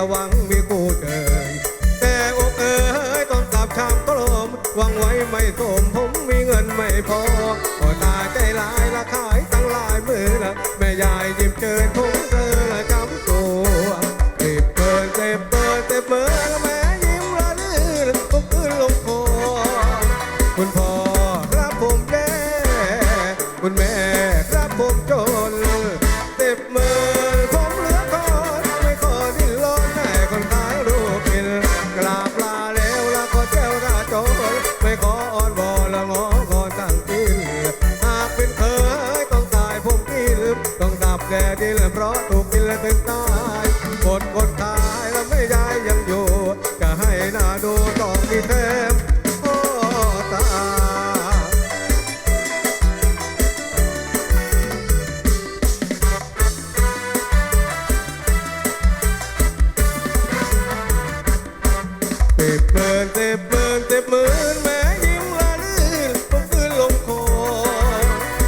ระวังมีกูเดินแต่อกเอ๋ยต้องกลับชามก็ลมวังไว้ไม่สมผมมีเงินไม่พอก็ตาใจร้ายละค่ะ ดคนตายแล้วไม่ได้ยังอยู่ ก็ให้น้าดูต้องมีเต็มโอ้ตาเติดเบิร์นติดเบิร์นติดหมือนแม่ยิ้มละลื่นผมฟื้นลงคอ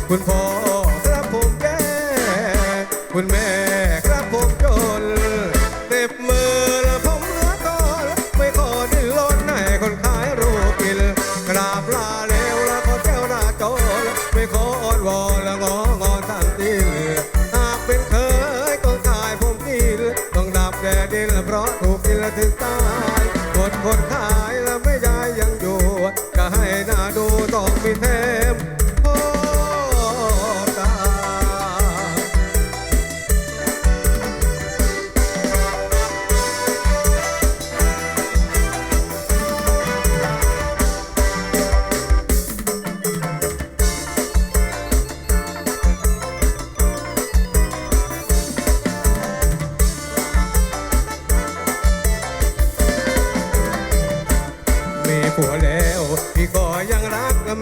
คุณพ่อครับผมแย่คุณแม่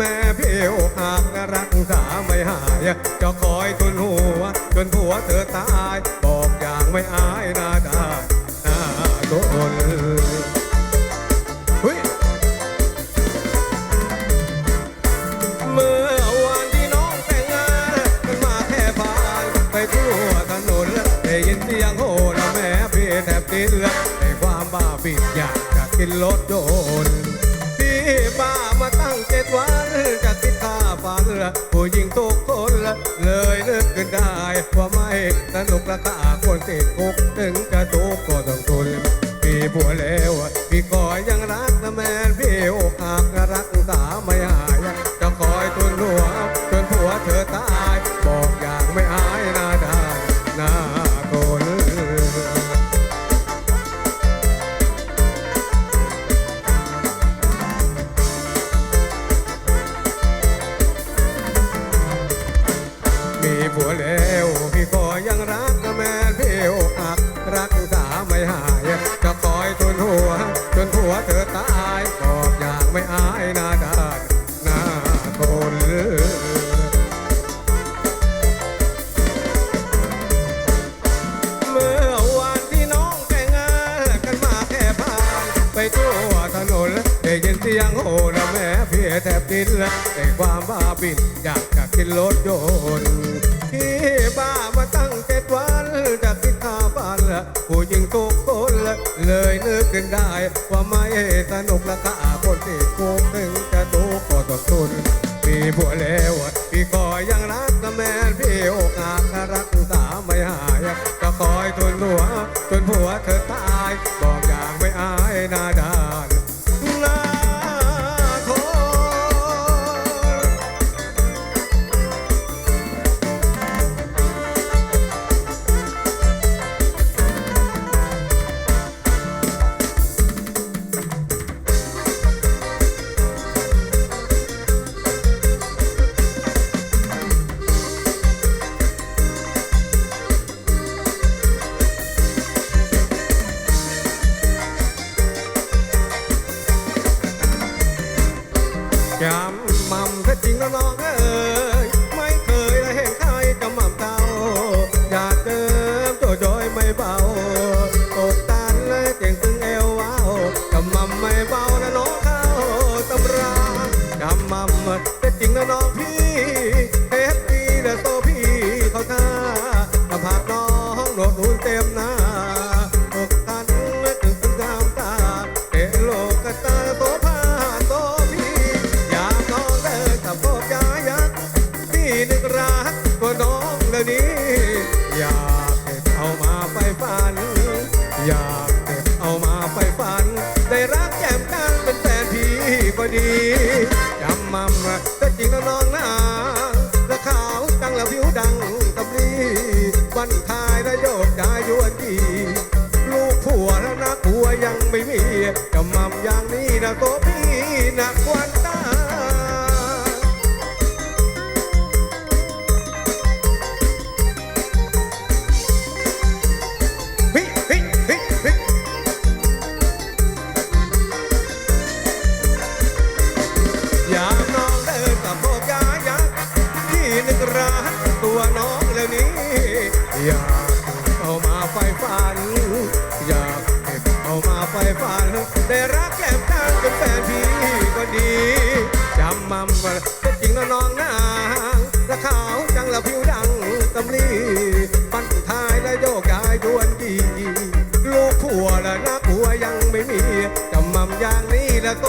แม่เพียวหากรักษาไม่หายจะคอยทนหัว จนหัวเธอตาย บอกอย่างไม่อายนาดาหน้าดนเฮ้ยเมื่อวันที่น้องแต่งงานมันมาแค่านไปทั่วถนนได้ยินเสียงโหนแม่เพียแทบติดในความบ้าบิดอยากจะกินรถโดน por สียงโหระแม่เพียแทบดิ้นแต่ความบ้าบินอยากจะกินรถยนต์ที่บ้ามาตั้งเจ็ดวันจะคิดคาบ้านละผู้หญิงทุกคนเลยนึกขึ้นได้ว่าไม่สนุกละกาคนที แต่จริงแล้วน้องเอ้ยไม่เคยได้เห็นใครกำหมัำเตาอยากเดิมตัวย้อยไม่เบาตกตันเลยเตียงตึงเอวว้าวจำมัำไม่เบานะน้องเขาตำรากำหมัำ ก็ดีจำมั่มแต่จริงน้องนาและขาวดังและผิวดังตำลีบันทายและโยกย้ายยวนดีลูกผัวแล้วนักผัวยังไม่มีจำมั่มอย่างนี้นะโตัน อยากเก็บเอามาไฟฝัน ได้รักแก้มตาเป็นแฟนพี่ก็ดีจำมั่มว่าเป็นจริงนะน้องนางและขาวจังและผิวดังตำลีปันท้ายและโยกกายดวนดี ลูกผัวและนักผัวยังไม่มีจำมั่มอย่างนี้และโต